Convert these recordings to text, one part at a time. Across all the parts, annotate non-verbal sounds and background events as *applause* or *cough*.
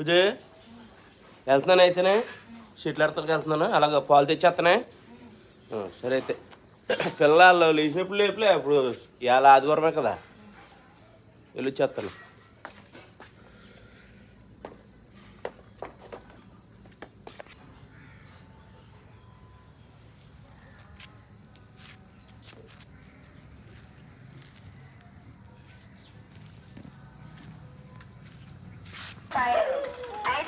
విజయ్ వెళ్తున్నాను అయితేనే. షెటిల్ ఆడతానికి వెళ్తున్నాను. అలాగ పాలు తెచ్చేస్తానే సరే అయితే. పిల్లలు లేచినప్పుడు లేపులే. ఇప్పుడు ఇవాళ ఆదివారమే కదా. వెళ్ళి వచ్చేస్తాను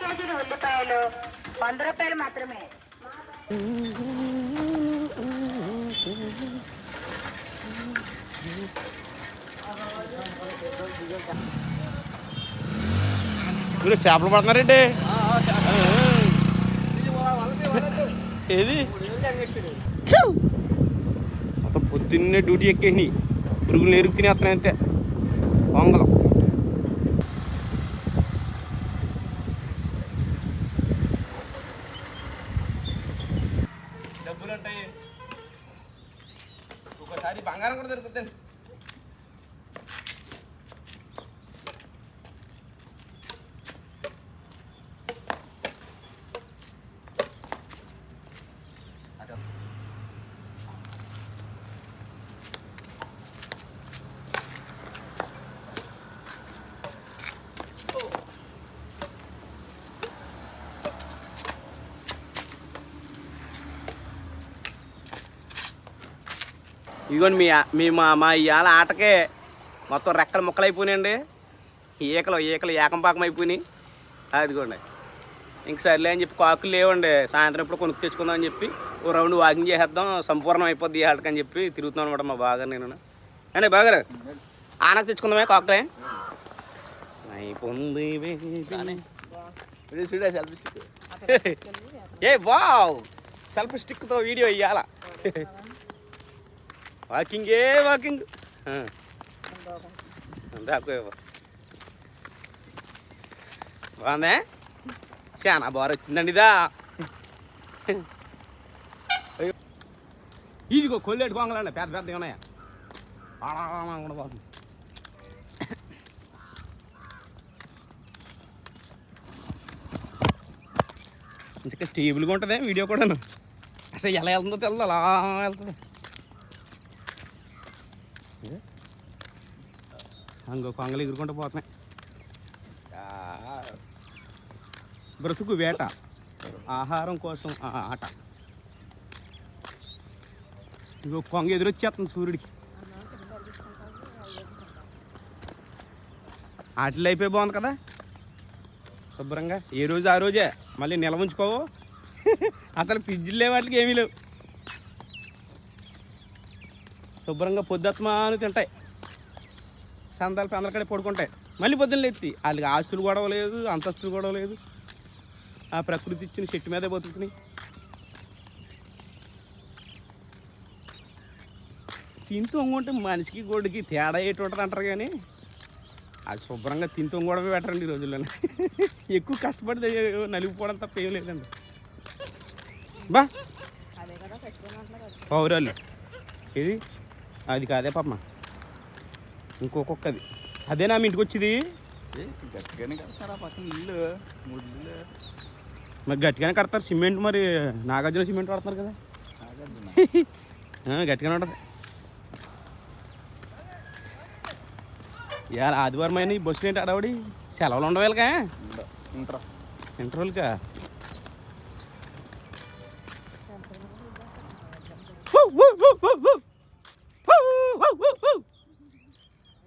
కేజీలు ఉల్లిపాయలు వంద రూపాయలు మాత్రమే. మీరు చేపలు పడుతున్నారండి. ఏది? మొత్తం పొద్దున్నే డ్యూటీ ఎక్కేసినాయి. పురుగులు ఎరుగు తినేస్తున్నాయి అంతే పొంగలం ఉంటాయి ఒకసారి బంగారం కూడా దొరుకుతుంది. ఇదిగోండి మీ మీ మా మా ఇవాళ ఆటకే మొత్తం రెక్కలు ముక్కలు అయిపోయినాయండి ఈకలు ఈకలు ఏకం పాకం అయిపోయినాయి. అదిగోండి ఇంక సర్లే అని చెప్పి కాకులు లేవండి. సాయంత్రం ఇప్పుడు కొనుక్కు తెచ్చుకుందాం అని చెప్పి ఓ రౌండ్ వాకింగ్ చేసేద్దాం. సంపూర్ణం అయిపోద్ది ఈ ఆటకని చెప్పి తిరుగుతున్నాను అనమాట మా బాగా నేను. అండి బాగారు ఆనకు తెచ్చుకుందామే కాకులే? అయిపోయింది ఏ వావ్! సెల్ఫ్ స్టిక్తో వీడియో ఇవ్వాల వాకింగే వాకింగ్. దాకో బాగుందే? చాలా బాగా వచ్చిందండి ఇదా. అయ్యో. ఇదిగో కొల్లేటి కొంగలండి పెద్ద పెద్దగా ఉన్నాయా. ఆడా కూడా బాగుంది ఇంకా స్టేబుల్గా ఉంటుంది వీడియో కూడాను. అసలు ఎలా వెళ్తుందో తెలదు అలా వెళ్తుంది. అంగో కొంగలు ఎగురుకుంటూ పోతున్నాయి. బ్రతుకు వేట ఆహారం కోసం ఆ ఆట. ఇంకో కొంగ ఎదురొచ్చేస్తుంది సూర్యుడికి. ఆటలు అయిపోయి బాగుంది కదా? శుభ్రంగా. ఏ రోజు ఆ రోజే. మళ్ళీ నిల్వ ఉంచుకోవు. అసలు పిజ్జులు లేవు వాటికి ఏమీ లేవు. శుభ్రంగా పొద్దుత్మాను తింటాయి. సందాలు పెందలకడే పడుకుంటాయి. మళ్ళీ పొద్దున్న ఎత్తి వాళ్ళకి ఆస్తులు గొడవ లేదు అంతస్తులు గొడవ లేదు. ఆ ప్రకృతి ఇచ్చిన చెట్టు మీదే బతుకుతున్నాయి. తింటూ వంగుంటే మనిషికి గొడ్డుకి తేడా ఏంటి ఉంటుంది అంటారు కానీ అది శుభ్రంగా తింటూ కూడా పెట్టరండి ఈ రోజుల్లోనే ఎక్కువ కష్టపడి నలిగిపోవడం తప్ప ఏం లేదండి. బా. పౌరాలు. ఇది అది కాదే పాపమ్మ ఇంకొకది అదేనా మీ ఇంటికి వచ్చేది గట్టిగానే కడతారా పక్కన ఇల్లు మూడు ఇల్లు. మరి గట్టిగానే కడతారు. సిమెంట్ మరి నాగార్జున సిమెంట్ వాడుతున్నారు కదా. నాగార్జున. *laughs* ఆ, గట్టిగానే ఉంటుంది. ఇవాళ ఆదివారం అయినా ఈ బస్సులు ఏంటి అడవడి సెలవులు ఉండవేళగా ఉండ. ఉంటారా ఇంటర్వల్గా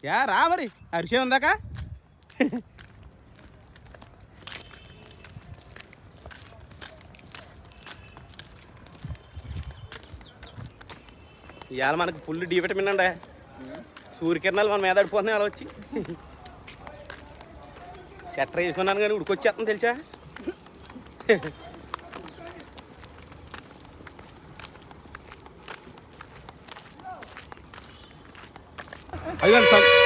యా రా మరి. అరిసే ఉందాక? ఇవాళ మనకు ఫుల్ డి విటమిన్ అండి సూర్యకిరణాలు మన మీద పడిపోతున్నాయి అలా వచ్చి. సెట్టర్ వేసుకున్నాను కానీ ఉడికొచ్చేస్తాను తెలుసా? అయ్యో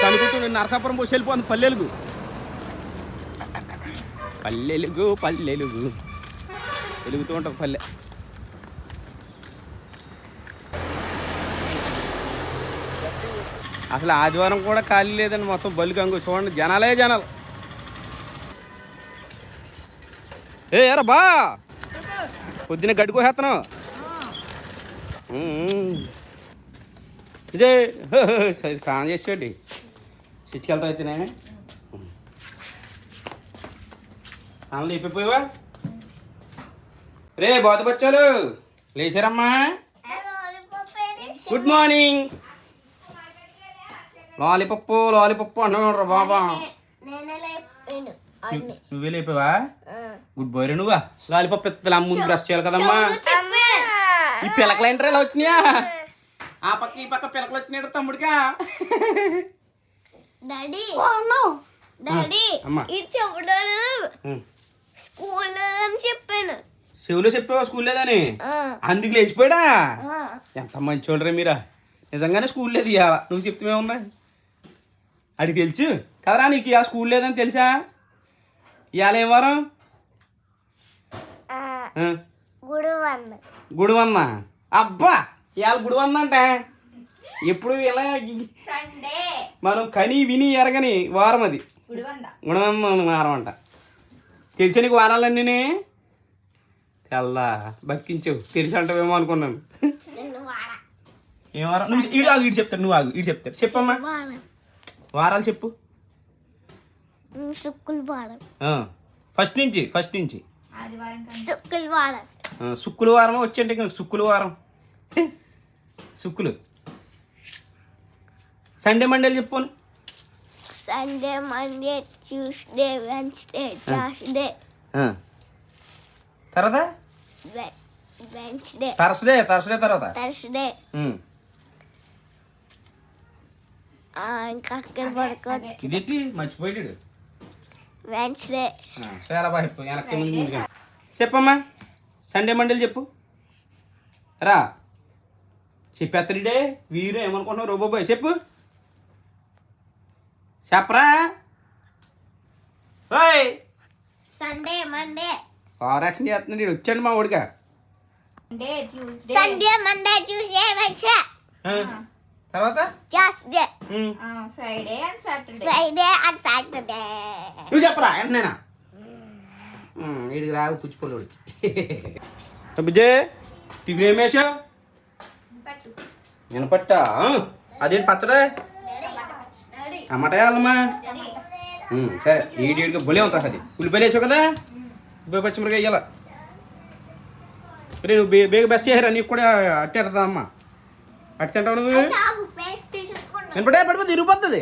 కనుకుంటూ నరసాపురం పోసి వెళ్ళిపోతుంది పల్లెలుగు. పల్లెలుగు పల్లెలుగు. వెలుగుతూ ఉంటుంది పల్లె. అసలు ఆదివారం కూడా ఖాళీ లేదండి మొత్తం బల్లి గంగు చూడండి జనాలే జనాలు. ఏ ఎరా బా? పొద్దున గడ్డి కోసేస్తాను ఇదే సరే స్నానం చేసేయండి. స్విచ్కి వెళ్తా అయితేనే స్నానం లేపిపోయావా? రే బోత బచ్చాలు లేచారమ్మా. గుడ్ మార్నింగ్ లాలీపప్పు లాలీపప్పు అంటున్నారు బాబా. నువ్వు- నువ్వే లేపావా? గుడ్ బాయ్ రే నువ్వా. లాలీపప్పు ఎత్తులా ముందు బ్రష్ చేయాలి కదమ్మా. ఈ పిలకలు ఏంట్రా ఇలా వచ్చినాయా? ఆ పక్క ఈ పక్క పిలకలు వచ్చినాయి తమ్ముడికా. డాడీ. డాడీ అమ్మా. ఇది ఉం. అని చెప్పాను. చెవులో చెప్పావా స్కూల్ లేదని? ఆ, అందుకు లేచిపోయాడా? ఆ. ఎంత మంచి చూడరా మీరా. నిజంగానే స్కూల్ లేదు ఇవాళ. నువ్వు చెప్తే ఉందా అడిగి తెలుసు. కదరా నీకు ఇవాళ స్కూల్ లేదని తెలుసా? ఇవాళ ఏం వారం? ఆ, ఆ, గుడివన్న అబ్బా! ఇవాళ గుడివన్న అంటే ఎప్పుడు ఇలా మనం కని విని ఎరగని వారం అది. గుణవన్న వారం అంట. తెలిసా నీకు వారాలన్నీ తెల్లా బతికించావు తెలిసి అంటావేమో అనుకున్నాను. ఏం వారం? నువ్వు ఈడు ఆగు ఇటు చెప్తాడు నువ్వు ఆగు ఇటు చెప్తాడు. చెప్పమ్మా. వారాలు చెప్పు. ఫస్ట్ నుంచి ఫస్ట్ నుంచి. సుక్కులు వాడ. ఆ, శుక్కులు సండే మండేలు చెప్పుకోను. Sunday Monday Tuesday Wednesday Thursday. తర్వాత? వెన్స్డే. థర్స్డే థర్స్డే తర్వాత? థర్స్డే. ఇంకా అక్కడ పడుకోవచ్చు ఇదేంటి మర్చిపోయాడు వెన్స్డే. చాలా బాగా చెప్పు వెనక్కి ముందు చెప్పమ్మా. సండే మండేలు చెప్పు. రా. చెప్పేత్తడిడే? వీరు ఏమనుకుంటున్నావు రోబోబాయ్ చెప్పు. చెప్పరా? ఓయ్ సండే మండే. ఓవర్ యాక్షన్ చేస్తున్నాడు ఈడు. వచ్చాడు మా ఓడిగా Sunday Tuesday. Sunday Monday Tuesday Wednesday తర్వాత? Tuesday. Friday and Saturday. Friday and Saturday. నువ్వు చెప్పరా వెంటనేనా? వీడికి రాగు పుచ్చిపోలేడు బుజ్జే టిఫిన్ ఏం వేసావు వినపట్ట? అదేంటి పచ్చడే? టమాటా ఉమ్, సరే ఈడి ఈడిగా బొలే ఉంటుంది అది. ఉల్లిపాయలు వేసావు కదా? ఉల్లిపాయ పచ్చిమిరకాయ వేయాల రే నువ్వు బే- బేగ బెస్ట్ చేసారా నీకు కూడా అట్టే అమ్మా. అట్టి తింటావు నువ్వు? వినపడే పడిపోతే ఇరిగిపోతుంది.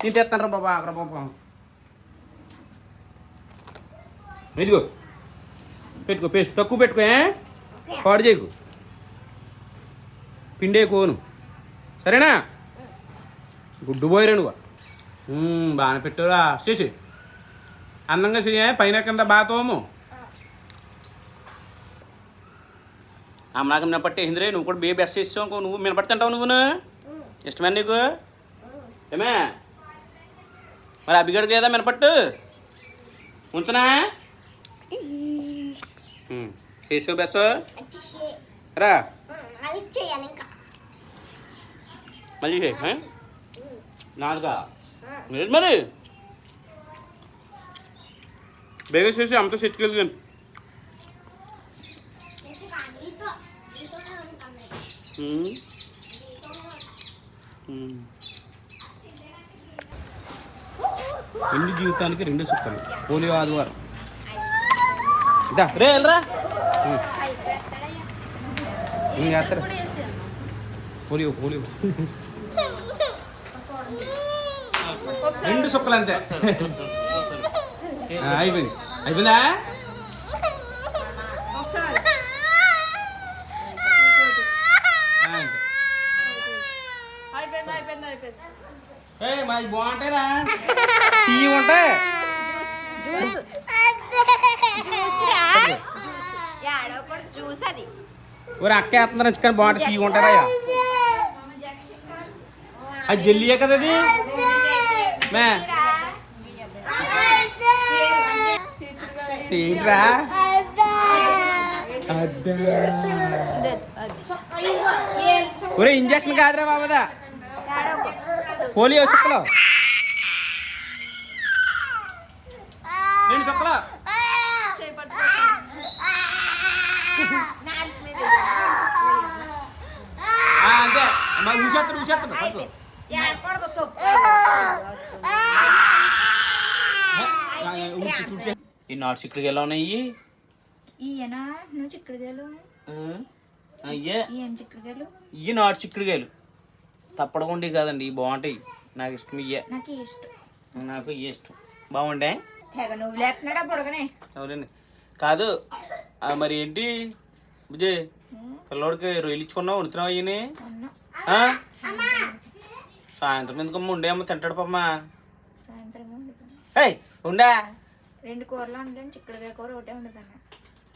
నేను తెస్తాను రా బాబా అక్కడ బాబా. ఇదిగో. పెట్టుకో పేస్ట్ తక్కువ పెట్టుకో పాడు చేయకు. పిండే కోను. సరేనా? గుడ్డు పోయిరా నువ్వు. బాగానే పెట్టారా చేసి అందంగా చేయ పైన కింద బాగా తోము. అమ్మనాక మినపట్టి హిందరే నువ్వు కూడా బే బెస్ట్ చేసావు అనుకో నువ్వు మినపట్టి తింటావు నువ్వును? ఇష్టమేనా నీకు? ఏమే? మరి అబ్బిగడికి లేదా మినపట్టు? ఉంచనా. చేసావు బెస్ట్ రా. అది చేయాలి ఇంకా. మళ్ళీ చేయి ఆ? నాలుగా లేదు మరి బేగ చేసి అంత సెట్కి వెళ్తాను నీతో నీతోనే ఉంటాను రెండు జీవితానికి రెండు సుఖాలు పోలియో ఆదివారం ఇదా రే వెళ్ళరా చేస్తారా పోలియో పోలియో రెండు సుక్కలు అంతే. అయిపోయింది. అయిపోయిందా? మాది బాగుంటాయిరా యాడో కూడా జ్యూస్ అది. ఒరే అక్క వేస్తున్నారు చికెన్ బాగుంటుంది తీగి ఉంటారా అది జల్లీయే కదా అది? మే. ఏంట్రా. ఒరే ఇంజక్షన్ కాదురా బాబదా? పోలియో చుక్కలు. రెండు చుక్కలు? అంతే. మరి ఊసేస్తాడు ఈ నాటు చిక్కుడుకి ఎలా ఉన్నాయి ఈయన నువ్వు చిక్కుడుగాయలు అయ్యే. ఏం చిక్కుడుగాయలు ఇవి నాటు చిక్కుడుకాయలు తప్పడకుండా కాదండి ఇవి బాగుంటాయి. నాకు ఇష్టం ఇయ్యే. నాకు ఇష్టం. నాకు ఇయ్యే ఇష్టం. బాగుండే? తెగ నువ్వు లేస్తున్నాడా బుడగనే? అవునండి. కాదు మరి ఏంటి? విజయ్ పిల్లోడికి రొయ్యలు ఇచ్చుకున్నావు వండుతున్నావు అయ్యని సాయంత్రం ఎందుకమ్మ ఉండే అమ్మ తింటాడు పమ్మా? సాయంత్రం వండుతాను ఏయ్ ఉండా? రెండు కూరలు వండుతాను కూర ఒకటే వండుతాను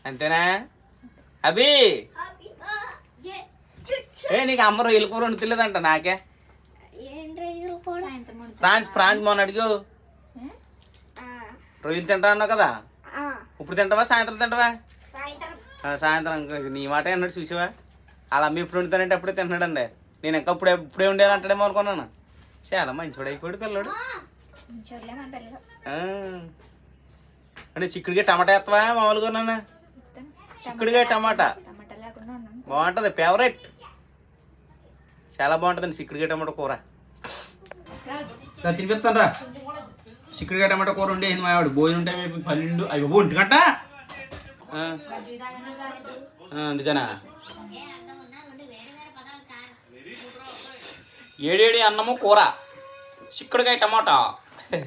అంతేనా? అభి! ఏ నీకు అమ్మ రొయ్యల కూర వండుతులేదంట నాకే. ప్రాన్స్ ప్రాన్స్ మొన్న అడిగు? రొయ్యలు తింటా అన్నావు కదా? ఇప్పుడు తింటావా సాయంత్రం తింటావా? సాయంత్రం. ఆ, సాయంత్రం ఇంకా నీ మాట అన్నాడు చూసావా? అలా అమ్మ ఎప్పుడు వండుతానంటే అప్పుడే తింటున్నాడండి. నేను ఇంకా ఇప్పుడే ఇప్పుడే ఉండేయాలంటాడేమో అనుకున్నాను. చాలా మంచివాడు అయిపోయాడు పిల్లడు. చూడలే మన పిల్లలు. ఆ. అంటే చిక్కుడుగా టమాటా వేస్తావా మామూలుగా నాన్న? చెప్తాను. చిక్కుడుగా టమాటా బాగుంటుంది ఫేవరెట్ చాలా బాగుంటుందండి చిక్కుడుగా టమాటా కూర. తినిపిస్తాను రా. చిక్కుడుగా టమాటా కూర ఉండే మా ఆవిడ. భోజనం ఉంటే పన్నెండు అవి ఒంటి గంట? అందుకనా? ఏడేడి అన్నము కూర. చిక్కుడుకాయ టమాటా. *laughs*